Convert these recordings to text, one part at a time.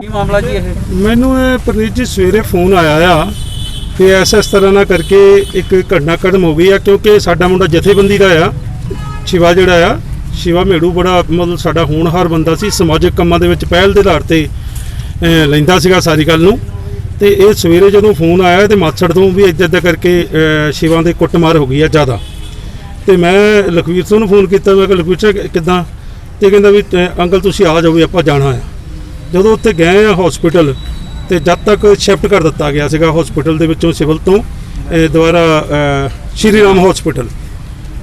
ਕੀ ਮਾਮਲਾ ਜੀ ਇਹ? ਮੈਨੂੰ ਇਹ ਪ੍ਰਨੀਤ ਜੀ ਸਵੇਰੇ ਫੋਨ ਆਇਆ ਆ ਕਿ ਐਸ ਇਸ ਤਰ੍ਹਾਂ ਨਾਲ ਕਰਕੇ ਇੱਕ ਘਟਨਾ ਕਦਮ ਹੋ ਗਈ ਆ ਕਿਉਂਕਿ ਸਾਡਾ ਮੁੰਡਾ ਜਥੇਬੰਦੀ ਦਾ ਆ ਸ਼ਿਵਾ ਜਿਹੜਾ ਆ ਸ਼ਿਵਾ ਮੇੜੂ ਬੜਾ ਮਤਲਬ ਸਾਡਾ ਹੋਣਹਾਰ ਬੰਦਾ ਸੀ ਸਮਾਜਿਕ ਕੰਮਾਂ ਦੇ ਵਿੱਚ ਪਹਿਲ ਦੇ ਆਧਾਰ ਤੇ ਲੈਂਦਾ ਸੀਗਾ ਸਾਰੀ ਗੱਲ ਨੂੰ। ਤੇ ਇਹ ਸਵੇਰੇ ਜਦੋਂ ਫੋਨ ਆਇਆ ਤੇ ਮਾਛੜ ਤੋਂ ਵੀ ਇੱਦਾਂ ਇੱਦਾਂ ਕਰਕੇ ਅਹ, ਸ਼ਿਵਾ ਦੇ ਕੁੱਟਮਾਰ ਹੋ ਗਈ ਆ ਜ਼ਿਆਦਾ। ਤੇ ਮੈਂ ਲਖਵੀਰ ਸਿੰਘ ਨੂੰ ਫੋਨ ਕੀਤਾ ਮੈਂ ਕਿ ਲਖਵੀਰ ਸਿੰਘ ਕਿੱਦਾਂ? ਤੇ ਕਹਿੰਦਾ ਵੀ ਅੰਕਲ ਤੁਸੀਂ ਆ ਜਾਓ ਵੀ ਆਪਾਂ ਜਾਣਾ ਹੈ ਜਦੋਂ ਉੱਥੇ ਗਏ ਆ ਹਸਪੀਟਲ ਤੇ ਜਦ ਤੱਕ ਸ਼ਿਫਟ ਕਰ ਦਿੱਤਾ ਗਿਆ ਸੀਗਾ ਹਸਪੀਟਲ ਦੇ ਵਿੱਚੋਂ ਸਿਵਲ ਤੋਂ ਅਹ, ਸ਼੍ਰੀ ਰਾਮ ਹਸਪੀਟਲ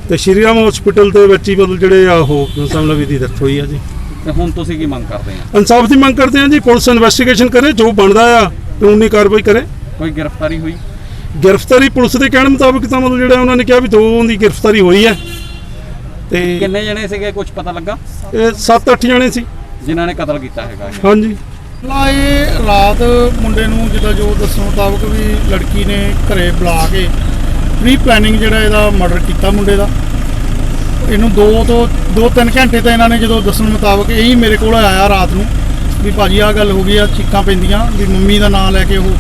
ਤੇ ਸ਼੍ਰੀ ਰਾਮ ਹਸਪੀਟਲ ਦੇ ਵਿੱਚ ਹੀ ਮਤਲਬ ਜਿਹੜੇ ਆ ਉਹ ਸਮਲਵੀ ਦੀ ਡੈਥ ਹੋਈ ਆ ਜੀ। ਤੇ ਹੁਣ ਤੁਸੀਂ ਕੀ ਮੰਗ ਕਰਦੇ ਆ? ਇਨਸਾਫ ਦੀ ਮੰਗ ਕਰਦੇ ਆ ਜੀ ਪੁਲਿਸ ਇਨਵੈਸਟੀਗੇਸ਼ਨ ਕਰੇ ਜੋ ਬਣਦਾ ਆ ਕਾਨੂੰਨੀ ਕਾਰਵਾਈ ਕਰੇ। ਕੋਈ ਗ੍ਰਿਫਤਾਰੀ ਹੋਈ? ਗ੍ਰਿਫਤਾਰੀ ਪੁਲਿਸ ਦੇ ਕਹਿਣ ਮੁਤਾਬਕ ਤਾਂ ਮਤਲਬ ਜਿਹੜਾ ਉਹਨਾਂ ਨੇ ਕਿਹਾ ਵੀ ਦੋ ਦੀ ਗ੍ਰਿਫਤਾਰੀ ਹੋਈ ਹੈ। ਤੇ ਕਿੰਨੇ ਜਣੇ ਸੀਗੇ ਕੁਝ ਪਤਾ ਲੱਗਾ? ਇਹ 7-8 ਜਣੇ ਸੀ। ਜਿਨ੍ਹਾਂ ਨੇ ਕਤਲ ਕੀਤਾ ਹੈਗਾ ਇਹ? ਹਾਂਜੀ। ਲਾ ਇਹ ਰਾਤ ਮੁੰਡੇ ਨੂੰ ਜਿੱਦਾਂ ਜੋ ਦੱਸਣ ਮੁਤਾਬਕ ਵੀ ਲੜਕੀ ਨੇ ਘਰੇ ਬੁਲਾ ਕੇ ਪ੍ਰੀ ਪਲੈਨਿੰਗ ਜਿਹੜਾ ਇਹਦਾ ਮਰਡਰ ਕੀਤਾ ਮੁੰਡੇ ਦਾ। ਇਹਨੂੰ 2 ਤੋਂ 2-3 ਘੰਟੇ ਤਾਂ ਇਹਨਾਂ ਨੇ ਜਦੋਂ ਦੱਸਣ ਮੁਤਾਬਕ ਇਹੀ ਮੇਰੇ ਕੋਲ ਆਇਆ ਰਾਤ ਨੂੰ ਵੀ ਭਾਜੀ ਆਹ ਗੱਲ ਹੋ ਗਈ ਆ ਚੀਕਾਂ ਪੈਂਦੀਆਂ ਵੀ ਮੰਮੀ ਦਾ ਨਾਮ ਲੈ ਕੇ ਉਹ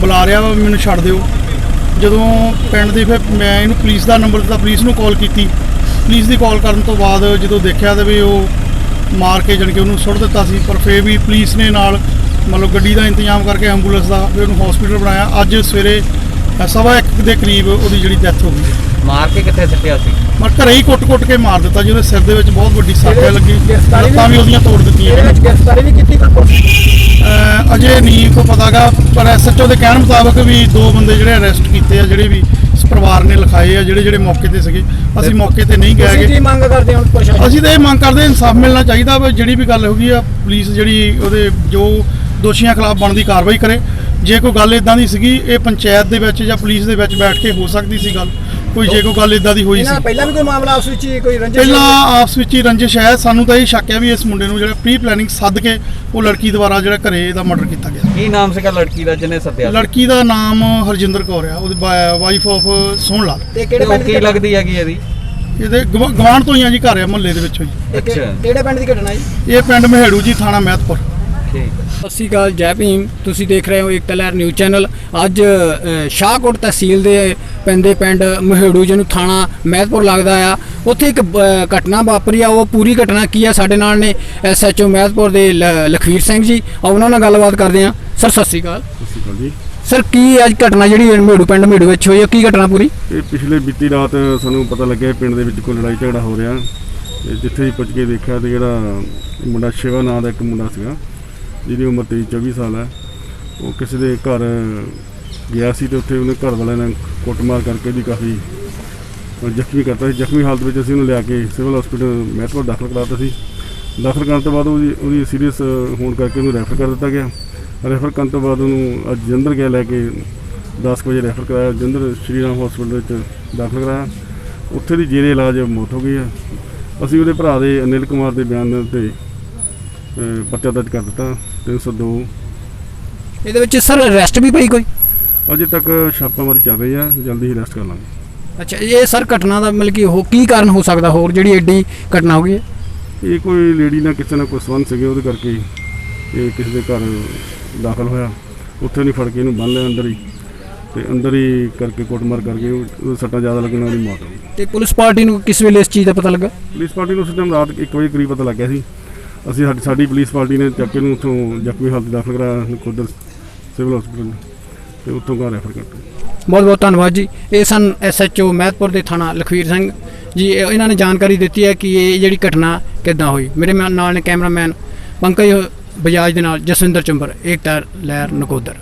ਬੁਲਾ ਰਿਹਾ ਵਾ ਵੀ ਮੈਨੂੰ ਛੱਡ ਦਿਓ। ਜਦੋਂ ਪਿੰਡ ਦੇ ਫਿਰ ਮੈਂ ਇਹਨੂੰ ਪੁਲਿਸ ਦਾ ਨੰਬਰ ਦਿੱਤਾ ਪੁਲਿਸ ਨੂੰ ਕਾਲ ਕੀਤੀ। ਪੁਲਿਸ ਦੀ ਕਾਲ ਕਰਨ ਤੋਂ ਬਾਅਦ ਜਦੋਂ ਦੇਖਿਆ ਤੇ ਵੀ ਉਹ ਮਾਰ ਕੇ ਜਣ ਕੇ ਉਹਨੂੰ ਸੁੱਟ ਦਿੱਤਾ ਸੀ ਪਰ ਫੇਰ ਵੀ ਪੁਲਿਸ ਨੇ ਨਾਲ ਮਤਲਬ ਗੱਡੀ ਦਾ ਇੰਤਜ਼ਾਮ ਕਰਕੇ ਐਂਬੂਲੈਂਸ ਦਾ ਵੀ ਉਹਨੂੰ ਹਸਪੀਟਲ ਬਣਾਇਆ। ਅੱਜ ਸਵੇਰੇ ਸਵਾ ਇੱਕ ਦੇ ਕਰੀਬ ਉਹਦੀ ਜਿਹੜੀ ਡੈਥ ਹੋ ਗਈ ਹੈ। ਮਾਰ ਕੇ ਕਿੱਥੇ ਸਿੱਟਿਆ ਸੀ? ਪਰ ਘਰੇ ਹੀ ਕੁੱਟ-ਕੁੱਟ ਕੇ ਮਾਰ ਦਿੱਤਾ ਜਿਹਦੇ ਸਿਰ ਦੇ ਵਿੱਚ ਬਹੁਤ ਵੱਡੀ ਸੱਟ ਲੱਗੀ। ਲੱਤਾਂ ਵੀ ਉਹਦੀਆਂ ਤੋੜ ਦਿੱਤੀਆਂ ਇਹਦੇ ਵਿੱਚ ਗ੍ਰਿਫਤਾਰੀ ਵੀ ਕੀਤੀ ਅਜੇ ਨਹੀਂ ਕੋ ਪਤਾਗਾ ਪਰ ਐਸਐਚਓ ਦੇ ਕਹਿਣ ਮੁਤਾਬਕ ਵੀ ਦੋ ਬੰਦੇ ਜਿਹੜੇ ਅਰੈਸਟ ਕੀਤੇ ਆ ਜਿਹੜੇ ਵੀ ਪਰਿਵਾਰ ਨੇ ਲਿਖਾਏ ਆ ਜਿਹੜੇ ਜਿਹੜੇ ਮੌਕੇ ਤੇ ਸੀਗੇ ਅਸੀਂ ਮੌਕੇ ਤੇ ਨਹੀਂ ਗਏ ਤੁਸੀਂ ਕੀ ਮੰਗ ਕਰਦੇ ਹੋ ਪ੍ਰਸ਼ਾਸਨ ਅਸੀਂ ਤਾਂ ਇਹ ਮੰਗ ਕਰਦੇ ਹਾਂ ਇਨਸਾਫ ਮਿਲਣਾ ਚਾਹੀਦਾ ਵਾ ਜਿਹੜੀ ਵੀ ਗੱਲ ਹੋ ਗਈ ਆ ਪੁਲਿਸ ਜਿਹੜੀ ਉਹਦੇ ਜੋ ਦੋਸ਼ੀਆਂ ਖਿਲਾਫ ਬਣਦੀ ਕਾਰਵਾਈ ਕਰੇ। ਜੇ ਕੋਈ ਗੱਲ ਇਦਾਂ ਦੀ ਸੀਗੀ ਇਹ ਪੰਚਾਇਤ ਦੇ ਵਿੱਚ ਜਾਂ ਪੁਲਿਸ ਦੇ ਵਿੱਚ ਬੈਠ ਕੇ ਹੋ ਸਕਦੀ ਸੀ ਗੱਲ। ਕੋਈ ਜੇ ਕੋਈ ਗੱਲ ਇਦਾਂ ਦੀ ਹੋਈ ਸੀ। ਪਹਿਲਾਂ ਵੀ ਕੋਈ ਮਾਮਲਾ ਆਪਸ ਵਿੱਚ ਹੀ ਕੋਈ ਰੰਜਿਸ਼ ਪਹਿਲਾਂ ਆਪਸ ਵਿੱਚ ਹੀ ਰੰਜਿਸ਼ ਹੈ। ਸਾਨੂੰ ਤਾਂ ਇਹ ਸ਼ੱਕ ਹੈ ਵੀ ਇਸ ਮੁੰਡੇ ਨੂੰ ਜਿਹੜਾ ਪ੍ਰੀ ਪਲੈਨਿੰਗ ਸੱਦ ਕੇ ਉਹ ਲੜਕੀ ਦੁਆਰਾ ਜਿਹੜਾ ਘਰੇ ਇਹਦਾ ਮਰਡਰ ਕੀਤਾ ਗਿਆ। ਕੀ ਨਾਮ ਸੀਗਾ ਲੜਕੀ ਦਾ ਜਿਹਨੇ ਸੱਦਿਆ? ਲੜਕੀ ਦਾ ਨਾਮ ਹਰਜਿੰਦਰ ਕੌਰ ਆ ਉਹਦੀ ਵਾਈਫ ਆਫ ਸੋਹਣ ਲਾਲ ਤੇ ਕਿਹੜੇ ਪਿੰਡ ਦੀ? ਲੱਗਦੀ ਹੈਗੀ ਇਹਦੀ? ਇਹਦੇ ਗਵਾ- ਗਵਾਂਢ ਤੋਂ ਹੀ ਆ ਜੀ ਘਰ ਆ ਮੁਹੱਲੇ ਦੇ ਵਿੱਚੋਂ ਕਿ- ਅੱਛਾ। ਕਿਹੜੇ ਪਿੰਡ ਦੀ ਘਟਨਾ ਜੀ? ਇਹ ਪਿੰਡ ਮਹੇੜੂ ਜੀ ਥਾਣਾ ਮਹਿਤਪੁਰ। ਸਤਿ ਸ਼੍ਰੀ ਅਕਾਲ ਜੈ ਭੀਮ। ਤੁਸੀਂ ਦੇਖ ਰਹੇ ਹੋ ਇੱਕ ਤਲੈਰ ਨਿਊਜ਼ ਚੈਨਲ। ਅੱਜ ਸ਼ਾਹਕੋਟ ਤਹਿਸੀਲ ਦੇ ਪੈਂਦੇ ਪਿੰਡ ਮਹੇੜੂ ਜਿਹਨੂੰ ਥਾਣਾ ਮਹਿਤਪੁਰ ਲੱਗਦਾ ਆ। ਉੱਥੇ ਇੱਕ ਘਟਨਾ ਵਾਪਰੀ ਆ। ਉਹ ਪੂਰੀ ਘਟਨਾ ਕੀ ਆ ਸਾਡੇ ਨਾਲ ਨੇ ਐਸਐਚਓ ਮਹਿਤਪੁਰ ਦੇ ਲਖਵੀਰ ਸਿੰਘ ਜੀ। ਆ ਉਹਨਾਂ ਨਾਲ ਗੱਲਬਾਤ ਕਰਦੇ ਆ ਸਰ ਸਤਿ ਸ਼੍ਰੀ ਅਕਾਲ। ਜੀ। ਸਰ ਕੀ ਅੱਜ ਘਟਨਾ ਜਿਹੜੀ ਮਹੇੜੂ ਪਿੰਡ ਮਹੇੜੂ ਵਿੱਚ ਹੋਈ ਆ? ਕੀ ਘਟਨਾ ਪੂਰੀ? ਇਹ ਪਿਛਲੇ ਬੀਤੀ ਰਾਤ ਸਾਨੂੰ ਪਤਾ ਲੱਗਿਆ ਪਿੰਡ ਦੇ ਵਿੱਚ ਕੋਈ ਲੜਾਈ ਝਗੜਾ ਹੋ ਰਿਹਾ। ਤੇ ਜਿੱਥੇ ਹੀ ਪੁੱਜ ਕੇ ਦੇਖਿਆ ਤੇ ਜਿਹੜਾ ਮੁੰਡਾ ਸ਼ਿਵਾ ਨਾਂ ਦਾ ਇੱਕ ਮੁੰਡਾ ਸੀਗਾ। ਜਿਹਦੀ ਉਮਰ 23 24 ਸਾਲ ਹੈ, ਉਹ ਕਿਸੇ ਦੇ ਘਰ ਗਿਆ ਸੀ ਤੇ ਉੱਥੇ ਉਹਨੇ ਘਰ ਵਾਲਿਆਂ ਨੇ ਕੁੱਟਮਾਰ ਕਰਕੇ ਉਹਦੀ ਕਾਫੀ ਜ਼ਖਮੀ ਕਰਤਾ ਸੀ। ਜ਼ਖਮੀ ਹਾਲਤ ਵਿੱਚ ਅਸੀਂ ਉਹਨੂੰ ਲਿਆ ਕੇ ਸਿਵਲ ਹਸਪੀਟਲ ਮਹਿਤਪੁਰ ਦਾਖਲ ਕਰਾਤਾ ਸੀ। ਦਾਖਲ ਕਰਨ ਤੋਂ ਬਾਅਦ ਉਹਦੀ ਉਹਦੀ ਸੀਰੀਅਸ ਹੋਣ ਕਰਕੇ ਉਹਨੂੰ ਰੈਫਰ ਕਰ ਦਿੱਤਾ ਗਿਆ। ਰੈਫਰ ਕਰਨ ਤੋਂ ਬਾਅਦ ਉਹਨੂੰ ਅੱਜ ਜਲੰਧਰ ਗਿਆ ਲੈ ਕੇ 10 ਕੁ ਵਜੇ ਰੈਫਰ ਕਰਾਇਆ। ਜਲੰਧਰ ਸ਼੍ਰੀ ਰਾਮ ਹਸਪੀਟਲ ਵਿੱਚ ਦਾਖਲ ਕਰਾਇਆ। ਉੱਥੇ ਦੀ ਜੇਰੇ ਇਲਾਜ ਮੌਤ ਹੋ ਗਈ ਹੈ। ਅਸੀਂ ਉਹਦੇ ਭਰਾ ਦੇ ਅਨਿਲ ਕੁਮਾਰ ਦੇ ਬਿਆਨ 'ਤੇ ਅਹ, ਪਰਚਾ ਦਰਜ ਕਰ ਦਿੱਤਾ 302 ਇਹਦੇ ਵਿੱਚ ਸਰ ਅਰੈਸਟ ਵੀ ਪਈ ਕੋਈ? ਅਜੇ ਤੱਕ ਛਾਪਾਮਾਰੀ ਚੱਲ ਰਹੀ ਆ ਜਲਦੀ ਹੀ ਅਰੈਸਟ ਕਰ ਲਾਂਗੇ। ਅੱਛਾ ਇਹ ਸਰ ਘਟਨਾ ਦਾ ਮਤਲਬ ਕਿ ਉਹ ਕੀ ਕਾਰਨ ਹੋ ਸਕਦਾ? ਹੋਰ ਜਿਹੜੀ ਐਡੀ ਘਟਨਾ ਹੋ ਗਈ ਹੈ? ਇਹ ਕੋਈ ਲੇਡੀ ਨਾਲ ਕਿਸੇ ਨਾਲ ਕੋਈ ਸੰਬੰਧ ਸੀਗੇ ਉਹਦੇ ਕਰਕੇ ਹੀ ਇਹ ਕਿਸੇ ਦੇ ਘਰ ਦਾਖਲ ਹੋਇਆ। ਉੱਥੇ ਨਹੀਂ ਫੜ ਕੇ ਇਹਨੂੰ ਬੰਨ ਲਿਆ ਅੰਦਰ ਹੀ। ਤੇ ਅੰਦਰ ਹੀ ਕਰਕੇ ਕੁੱਟਮਾਰ ਕਰਕੇ ਉਹ ਉਹ ਸੱਟਾਂ ਜ਼ਿਆਦਾ ਲੱਗਣ ਨਾਲ ਉਹਦੀ ਮੌਤ ਹੋ ਗਈ। ਤੇ ਪੁਲਿਸ ਪਾਰਟੀ ਨੂੰ ਕਿਸ ਵੇਲੇ ਇਸ ਚੀਜ਼ ਦਾ ਪਤਾ ਲੱਗਾ? ਪੁਲਿਸ ਪਾਰਟੀ ਨੂੰ ਉਸ ਟਾਈਮ ਰਾਤ 1 ਵਜੇ ਕਰੀਬ ਪਤਾ ਲੱਗਿਆ ਸੀ। ਅਸੀਂ ਸਾਡੀ ਸਾਡੀ ਪੁਲਿਸ ਪਾਰਟੀ ਨੇ ਚੱਕੇ ਨੂੰ ਉੱਥੋਂ ਜ਼ਖਮੀ ਹਾਲਤ ਦਾਖਲ ਕਰਾਇਆ ਨਕੋਦਰ ਸਿਵਲ ਹਸਪੀਟਲ ਤੇ ਉੱਥੋਂ ਘਰ ਰੈਫਰ ਕਰਤਾ। ਬਹੁਤ ਬਹੁਤ ਧੰਨਵਾਦ ਜੀ। ਇਹ ਸਨ ਐਸਐਚਓ ਮਹਿਤਪੁਰ ਦੇ ਥਾਣਾ ਲਖਵੀਰ ਸਿੰਘ। ਜੀ ਇਹਨਾਂ ਨੇ ਜਾਣਕਾਰੀ ਦਿੱਤੀ ਹੈ ਕਿ ਇਹ ਜਿਹੜੀ ਘਟਨਾ ਕਿੱਦਾਂ ਹੋਈ। ਮੇਰੇ ਮਾ- ਨਾਲ ਨੇ ਕੈਮਰਾਮੈਨ ਪੰਕਜ ਬਜਾਜ ਦੇ ਨਾਲ ਜਸਵਿੰਦਰ ਚੰਬਰ, ਏਕਤਾ ਲਹਿਰ ਨਕੋਦਰ।